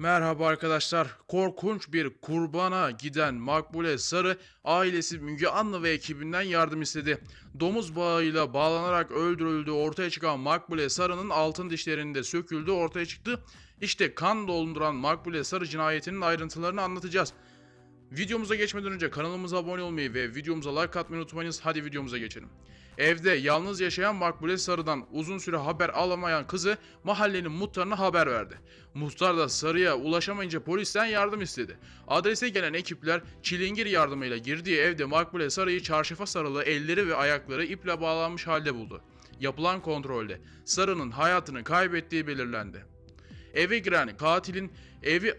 Merhaba arkadaşlar. Korkunç bir kurbana giden Makbule Sarı ailesi Müge Anlı ve ekibinden yardım istedi. Domuz bağıyla bağlanarak öldürüldüğü ortaya çıkan Makbule Sarı'nın altın dişlerinde söküldüğü ortaya çıktı. İşte kan dolduran Makbule Sarı cinayetinin ayrıntılarını anlatacağız. Videomuza geçmeden önce kanalımıza abone olmayı ve videomuza like atmayı unutmayınız. Hadi videomuza geçelim. Evde yalnız yaşayan Makbule Sarı'dan uzun süre haber alamayan kızı mahallenin muhtarına haber verdi. Muhtar da Sarı'ya ulaşamayınca polisten yardım istedi. Adrese gelen ekipler çilingir yardımıyla girdiği evde Makbule Sarı'yı çarşafa sarılı elleri ve ayakları iple bağlanmış halde buldu. Yapılan kontrolde Sarı'nın hayatını kaybettiği belirlendi. Eve giren katilin evi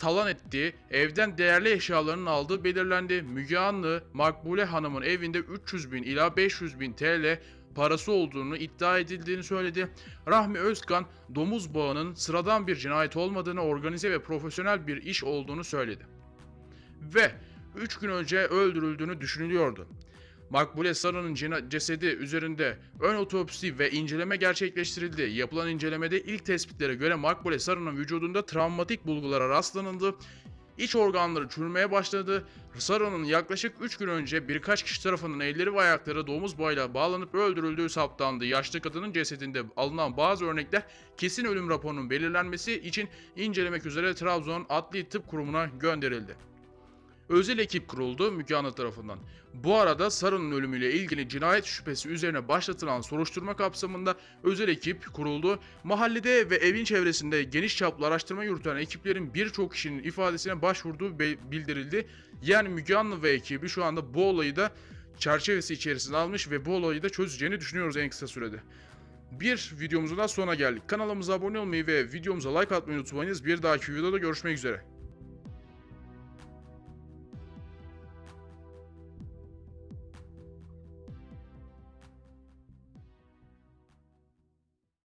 talan ettiği, evden değerli eşyalarının aldığı belirlendi. Müge Anlı, Makbule Hanım'ın evinde 300 bin ila 500 bin TL parası olduğunu iddia edildiğini söyledi. Rahmi Özkan, domuz bağının sıradan bir cinayet olmadığını, organize ve profesyonel bir iş olduğunu söyledi. Ve 3 gün önce öldürüldüğünü düşünülüyordu. Makbule Sarı'nın cina- cesedi üzerinde ön otopsi ve inceleme gerçekleştirildi. Yapılan incelemede ilk tespitlere göre Makbule Sarı'nın vücudunda travmatik bulgulara rastlanıldı. İç organları çürümeye başladı. Sarı'nın yaklaşık 3 gün önce birkaç kişi tarafından elleri ve ayakları domuz bağıyla bağlanıp öldürüldüğü saptandı. Yaşlı kadının cesedinde alınan bazı örnekler kesin ölüm raporunun belirlenmesi için incelemek üzere Trabzon Adli Tıp Kurumu'na gönderildi özel ekip kuruldu Müge Anlı tarafından. Bu arada Sarı'nın ölümüyle ilgili cinayet şüphesi üzerine başlatılan soruşturma kapsamında özel ekip kuruldu. Mahallede ve evin çevresinde geniş çaplı araştırma yürüten ekiplerin birçok kişinin ifadesine başvurduğu bildirildi. Yani Müge Anlı ve ekibi şu anda bu olayı da çerçevesi içerisine almış ve bu olayı da çözeceğini düşünüyoruz en kısa sürede. Bir videomuzun da sonuna geldik. Kanalımıza abone olmayı ve videomuza like atmayı unutmayınız. Bir dahaki videoda görüşmek üzere.